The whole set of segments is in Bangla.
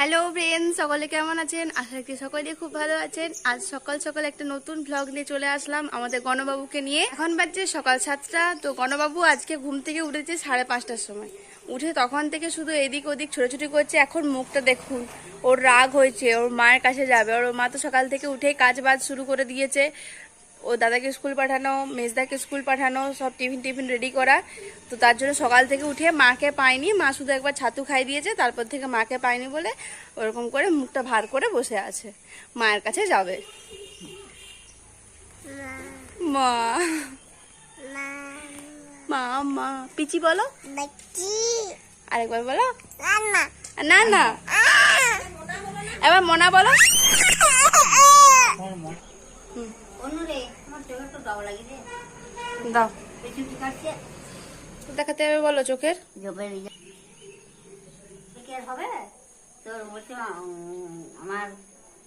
হ্যালো ফ্রেন্ড সকলে কেমন আছেন? আশা রাখি সকলে খুব ভালো আছেন। আজ সকাল সকাল একটা নতুন ভ্লগ নিয়ে চলে আসলাম আমাদের গণবাবুকে নিয়ে। এখন বাজছে সকাল সাতটা। তো গণবাবু আজকে ঘুম থেকে উঠেছে সাড়ে পাঁচটার সময়। উঠে তখন থেকে শুধু এদিক ওদিক ছোটাছুটি করছে। এখন মুখটা দেখুন, ওর রাগ হয়েছে, ওর মায়ের কাছে যাবে। ওর মা তো সকাল থেকে উঠেই কাজ বাজ শুরু করে দিয়েছে। ও দাদাকে স্কুল পাঠানো মেজদাকে স্কুল পাঠানো সব টিফিন টিফিন রেডি করা। তো তার জন্য সকাল থেকে উঠে মাকে পায়নি মা শুধু একবার ছাতু খাই দিয়েছে তারপর থেকে মাকে পায়নি বলে ওরকম করে মুখটা ভার করে বসে আছে। মায়ের কাছে যাবে। মা। মা মা পিচি বলো। আরেকবার বলো। না না এবার মোনা বলো অনুরে আমার চোখে তো ডর লাগে রে দাও। দেখাতে হবে বলো চোখের। হবে? তোর বলছে আমার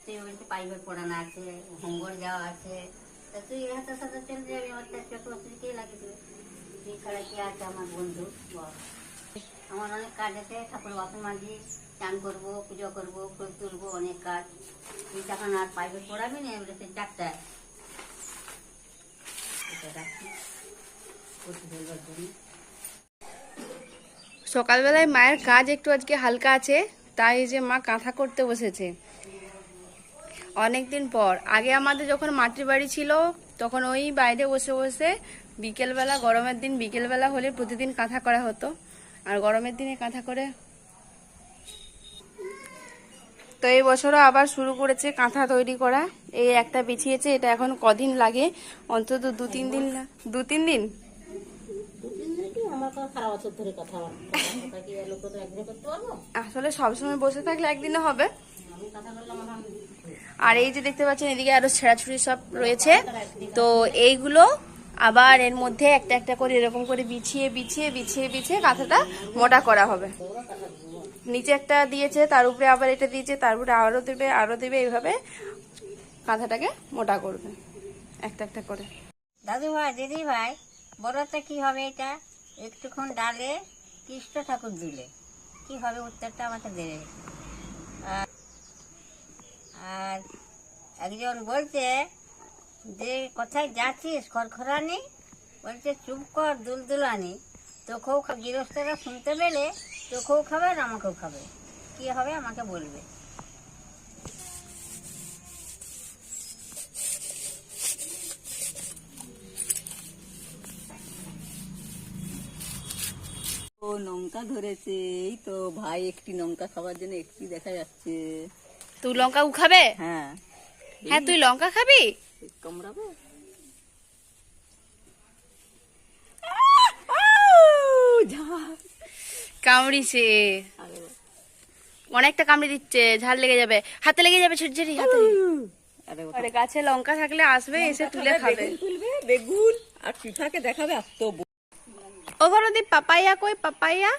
তুই বলছে প্রাইভেট পড়ানো আছে হোমওয়ার্ক যাওয়া আছে। তা তুই হাতের সাথে চলে যাবি আমার চোখ তুই কে তুই ছাড়া কি আছে আমার বন্ধু? বল। আমার অনেক কাজ আছে ঠাকুর বাপন মাঝি চান করব পুজো করব ফুল তুলবো অনেক কাজ। তুই তখন আর প্রাইভেট পড়াবি না বলেছে ডাক্তার সকালবেলায় মায়ের কাজ একটু আজকে হালকা আছে, তাই যে মা কাঁথা করতে বসেছে। অনেকদিন পর। আগে আমাদের যখন মাটির বাড়ি ছিল, তখন ওই বাইরে বসে বসে বিকেলবেলা, গরমের দিন বিকেলবেলা হলে প্রতিদিন কাঁথা করা হতো। আর গরমের দিনে কাঁথা করে তো এই বছরও আবার শুরু করেছে কাঁথা তৈরি করা। এই একটা বিছিয়েছে, এটা এখন কদিন লাগে? অন্তত দু, তিন দিন দু, তিন দিন? আসলে সবসময় বসে থাকলে একদিনে হবে। আর এই যে দেখতে পাচ্ছেন, এদিকে আরও ছেঁড়াছুড়ি সব রয়েছে। তো এইগুলো আবার এর মধ্যে একটা একটা করে এরকম করে বিছিয়ে বিছিয়ে বিছিয়ে বিছিয়ে কাঁথাটা মোটা করা হবে। নিচে একটা দিয়েছে, তার উপরে আবার এটা দিয়েছে, তার উপরে আরও দেবে আরও দেবে, এইভাবে কাঁথাটাকে মোটা করবে, একটা একটা করে। দাদু ভাই দিদি ভাই বড়টা কি হবে এটা? একটুক্ষণ ডালে কৃষ্ণ ঠাকুর দিলে। কি হবে উত্তরটা আমাকে দেবে আর- একজন বলছে যে, কোথায় যাচ্ছিস, খড়খড়ানি? বলছে, চুপ কর, দুলদুলানি। তোকেও গৃহস্থরা শুনতে পেলে তোকেও খাবে আর আমাকেও খাবে। কি হবে আমাকে বলবে। ও লঙ্কা ধরেছে এই তো ভাই একটি লঙ্কা খাবার জন্য একটি দেখা যাচ্ছে। তুই লঙ্কা খাবে? হ্যাঁ। হ্যাঁ তুই লঙ্কা খাবি? কামড়াবে? কামড়িছে অনেকটা কামড়ে দিচ্ছে ঝাল লেগে যাবে। হাতে লেগে যাবে ছেড়ে হাতে। আরে গাছে লঙ্কা থাকলে আসবে এসে তুলে খাবে। বেগুন আর পিঠাকে দেখাবে আর তো ও বলদি পাপাইয়া কই পাপাইয়া?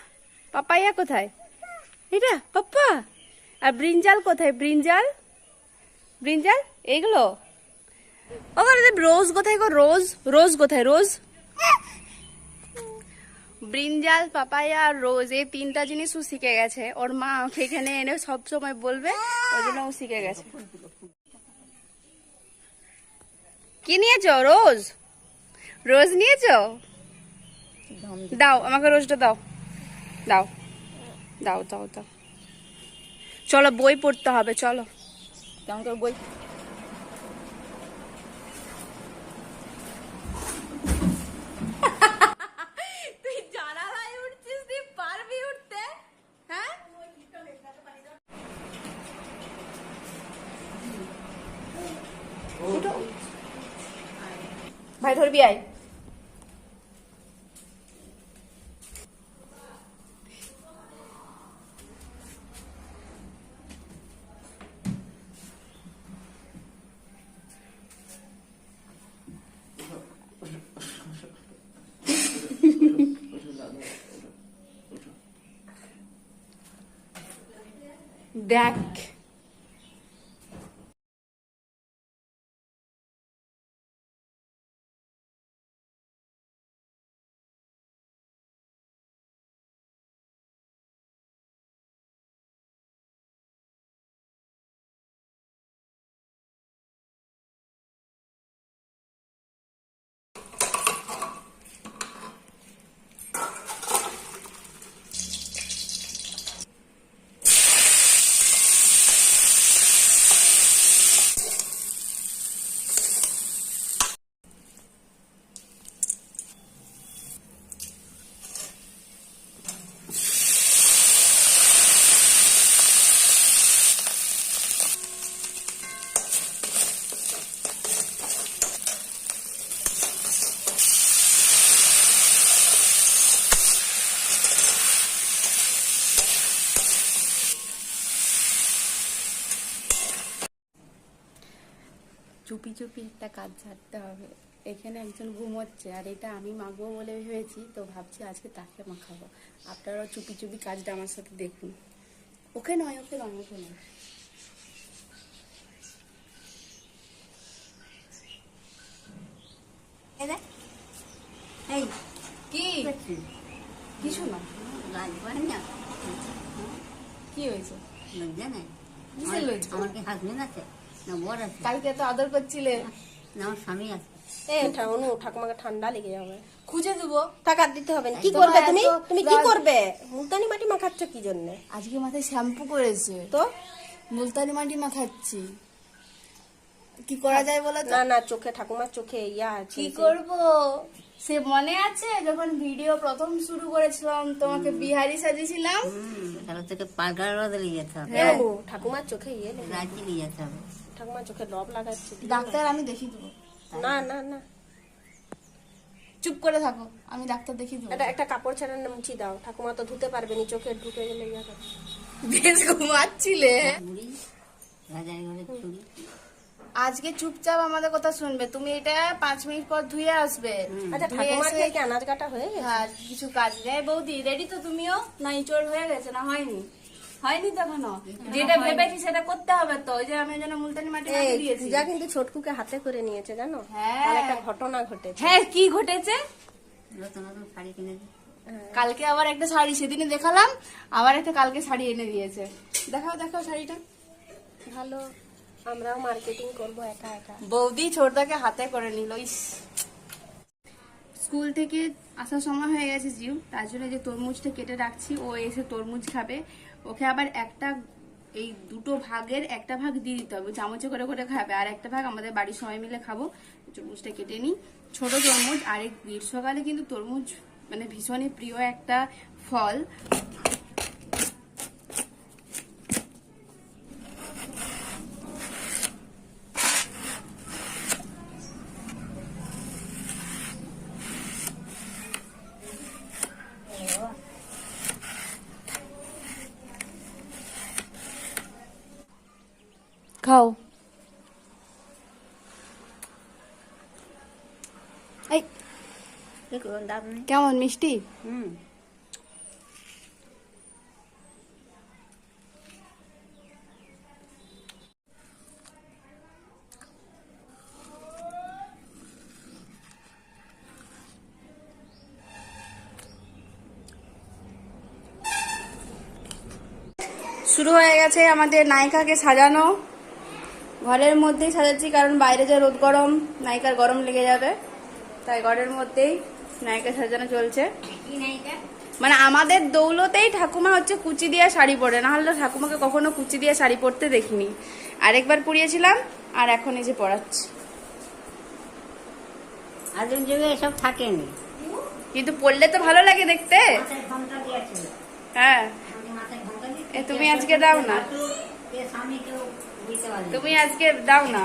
পাপাইয়া কোথায়? এটা পাপ্পা। আর ব্রিঞ্জাল কোথায়? ব্রিঞ্জাল? ব্রিঞ্জাল এইগুলো? ও বলদি রোজ কোথায় গো? রোজ রোজ কোথায়? রোজ? ব্রিঞ্জাল, পাপায়া আর রোজ এই তিনটা জিনিস ও শিখে গেছে। ওর মা ওকে এখানে এনে সব সময় বলবে, ওই জন্য ও শিখে গেছে। কি নিয়েছো রোজ? রোজ নিয়েছো? দাও, আমাকে রোজটা দাও। দাও দাও দাও দাও। চলো, বই পড়তে হবে, চলো। কেমন বই? দেখ চুপি চুপি একটা কাজ ছাড়তে হবে। এখানে একজন ঘুমোচ্ছে আর এটা আমি মাখবো বলে ভেবেছি তো ভাবছি আজকে তাকে মাখাবো। আপনারাও চুপি চুপি কাজটা আমার সাথে দেখুন। ওকে নয় ওকে নয় ওকে নয়। এই। কি? কিছু না। কি হয়েছে? লজ্জা নাই। আমার কি হাজবেন্ড আছে? না বর আছে। কালকে তো আদর করছিলে। না আমার স্বামী আছে। এ ঠাকুনু ঠাকুমাকে ঠান্ডা লেগে যাবে। খুঁজে দেবো। টাকা দিতে হবে কি তোমার করবে তুমি? তুমি কি করবে? মুলতানি মাটি মাখাচ্ছ কি জন্য? আজকে মাথায় শ্যাম্পু করেছে। তো? মুলতানি মাটি মাখাচ্ছি। কি করা যায় বলো না না চোখে ঠাকুমার চোখে ইয়া আছে কি করব? সে মনে আছে যখন ভিডিও প্রথম শুরু করেছিলাম তোমাকে বিহারি সাজিয়েছিলাম। তাহলে তোকে পালকার বদলে যেতে হবে। হ্যাঁ। ঠাকুমার চোখে ইয়ে লেগে- নিয়ে যেতে হবে। ঠাকুমার চোখে লব লাগাচ্ছে ডাক্তার আমি দেখিয়ে দেবো। না না না। চুপ করে থাকো আমি ডাক্তার দেখিয়ে দেবো। এটা একটা কাপড় মুছি দাও। ঠাকুমা তো ধুতে পারবে নি চোখে ঢুকে গেলে ইয়া হবে। বেশ ঘুমাচ্ছিলে। আজকে চুপচাপ আমাদের কথা শুনবে। তুমি এটা পাঁচ মিনিট পর ধুয়ে আসবে। আচ্ছা ঠাকুমার এসে- কি আনাজ কাটা হয়ে গেছে? হ্যাঁ কিছু কাজ নেই। বৌদি রেডি তো তুমিও? না ইঁচড় হয়ে গেছে না হয়নি। হয়নি যেটা ভেবেছি সেটা করতে হবে তো। ওই যে আমি জন্য মুলতানি মাটি দিয়েছি। পূজা কিন্তু ছোটকুকে হাতে করে নিয়েছে জানো? হ্যাঁ। একটা ঘটনা ঘটেছে। হ্যাঁ কি ঘটেছে? শাড়ি কিনে কালকে আবার একটা শাড়ি সেদিনে দেখালাম আবার একটা কালকে শাড়ি এনে দিয়েছে। দেখাও দেখাও শাড়িটা। ভালো আমরাও মার্কেটিং করব একা একা। বৌদি ছোটদাকে হাতে করে নিল ইস। স্কুল থেকে আসার সময় হয়ে গেছে জিউ তার জন্য যে তরমুজটা কেটে রাখছি ও এসে তরমুজ খাবে। ওকে আবার একটা, এই দুটো ভাগের একটা ভাগ দিয়ে দিতে হবে। চামচে করে করে খাবে। আর একটা ভাগ আমাদের বাড়ির সবাই মিলে খাব। তরমুজটা কেটে নিই। ছোট তরমুজ আর এই গ্রীষ্মকালে কিন্তু তরমুজ মানে ভীষণই প্রিয় একটা ফল। খাও এই কেমন মিষ্টি হুম শুরু হয়ে গেছে আমাদের নায়িকাকে সাজানো। ঘরের মধ্যেই সাজাচ্ছি কারণ বাইরে যে রোদ গরম নায়িকার গরম লেগে যাবে। তাই ঘরের মধ্যেই নায়িকা সাজানো চলছে। মানে আমাদের দৌলতেই ঠাকুমা হচ্ছে কুচি দিয়ে শাড়ি পরে না হলে ঠাকুমাকে কখনো কুচি দিয়ে শাড়ি পরতে দেখিনি। আরেকবার পরিয়েছিলাম আর এখন এই যে পড়াচ্ছি যুগে এসব থাকেনি। কিন্তু পরলে তো ভালো লাগে দেখতে। হ্যাঁ। তুমি আজকে দাও না। স্বামী কেউ তুমি আজকে দাও না।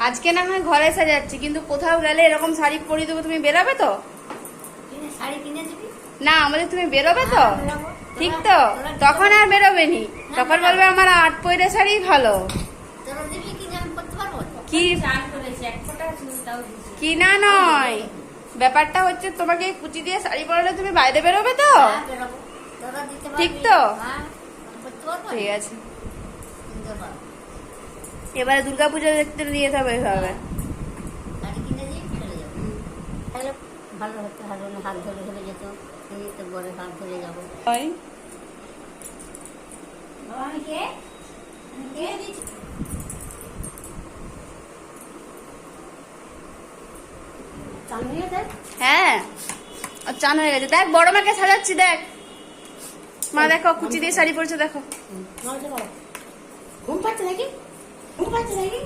আজকে না হয় ঘরে সাজাচ্ছি কিন্তু কোথাও গেলে এরকম শাড়ি পরিয়ে দেবো তুমি বেরোবে তো? না আমাদের তুমি বেরোবে তো? হ্যাঁ, ঠিক তো? তখন আর বেরোবে নি। তখন বলবে আমার আট পয়রা শাড়ি ভালো তোরা দিবি কিনে আমি করতে পারব তো? কি কি না নয়। ব্যাপারটা হচ্ছে তোমাকে কুচি দিয়ে শাড়ি পরালে তুমি বাইরে বেরোবে তো? হ্যাঁ? ঠিক তো? হ্যাঁ? ঠিক আছে। এবারে দুর্গাপুজো দেখতে দিয়ে যাবে। এভাবে। ভালো হতো ভালো না হাত ধরে ধরে যেত। এই তো বড় হাত ধরে যাব। কে কে দিচ্ছি। হয়ে হ্যাঁ। চান হয়ে গেছে। দেখ বড় মাকে সাজাচ্ছি দেখ। মা দেখো কুচি দিয়ে শাড়ি পরেছে দেখো। ঘুম পাচ্ছে নাকি? ঘুম পাচ্ছে নাকি?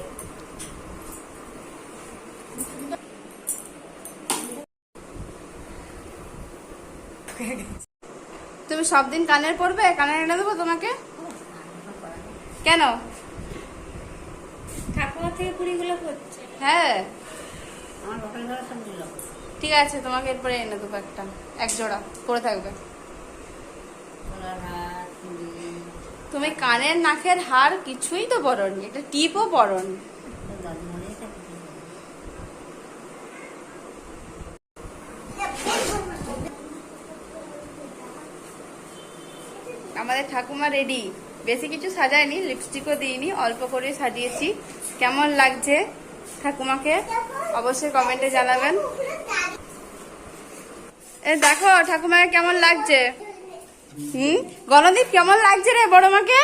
তুমি সব দিন কানের পরবে? কানের এনে দেবো তোমাকে? কেন? ঠাকুমা থেকে কুড়িগুলো করছে হ্যাঁ। ঠিক আছে তোমাকে এরপরে এনে দেবো একটা। এক জোড়া পরে থাকবে। তুমি কানের নাকের হার কিছুই তো পরনি একটা টিপও পরনি। থাকে আমাদের ঠাকুমা রেডি বেশি কিছু সাজায়নি লিপস্টিকও দিইনি অল্প করে সাজিয়েছি। কেমন লাগছে? ঠাকুমাকে অবশ্যই কমেন্টে জানাবেন। এ দেখো, ঠাকুমাকে কেমন লাগছে? হুম? গণদীপ, কেমন লাগছে রে বড় মাকে?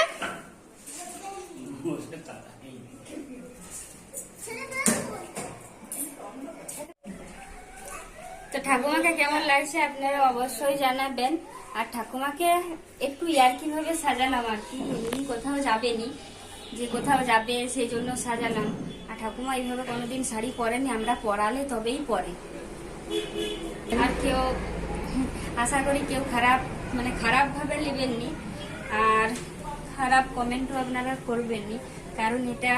তো ঠাকুমাকে কেমন লাগছে আপনারা অবশ্যই জানাবেন। আর ঠাকুমাকে একটু ইয়ার্কি ভাবে সাজালাম আর কি কোথাও যাবেনি, যে কোথাও যাবে সেই জন্য সাজালাম। আর ঠাকুমা এইভাবে কোনোদিন শাড়ি পরেনি আমরা পরালে তবেই পরে। আর কেউ আশা করি কেউ খারাপ মানে খারাপ ভাবে নেবেননি আর খারাপ কমেন্টও আপনারা করবেননি কারণ এটা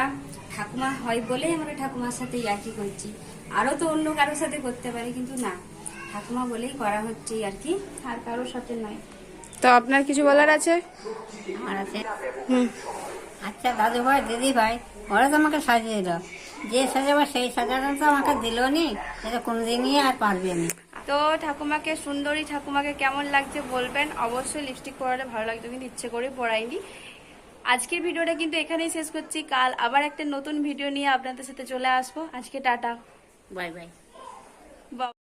ঠাকুমা হয় বলেই আমরা ঠাকুমার সাথে ইয়ার্কি করছি। আরও তো অন্য কারোর সাথে করতে পারি কিন্তু না। ঠাকুমা বলেই করা হচ্ছে আর কি আর কারোর সাথে নয়। তো আপনার কিছু বলার আছে? আমার আছে। হুম। আচ্ছা দাদু ভাই দিদি ভাই ওরা তো আমাকে সাজিয়ে দিল যে সাজাবো সেই সাজাটা তো আমাকে দিল নি এটা কোনোদিনই আর পারবে না। তো ঠাকুমাকে সুন্দরী ঠাকুমাকে কেমন লাগছে বলবেন? অবশ্যই লিপস্টিক পরালে ভালো লাগতো কিন্তু ইচ্ছে করে পরাইনি। আজকের ভিডিওটা কিন্তু এখানেই শেষ করছি। কাল আবার একটা নতুন ভিডিও নিয়ে আপনাদের সাথে চলে আসব। আজকে টাটা। Bye bye. বা-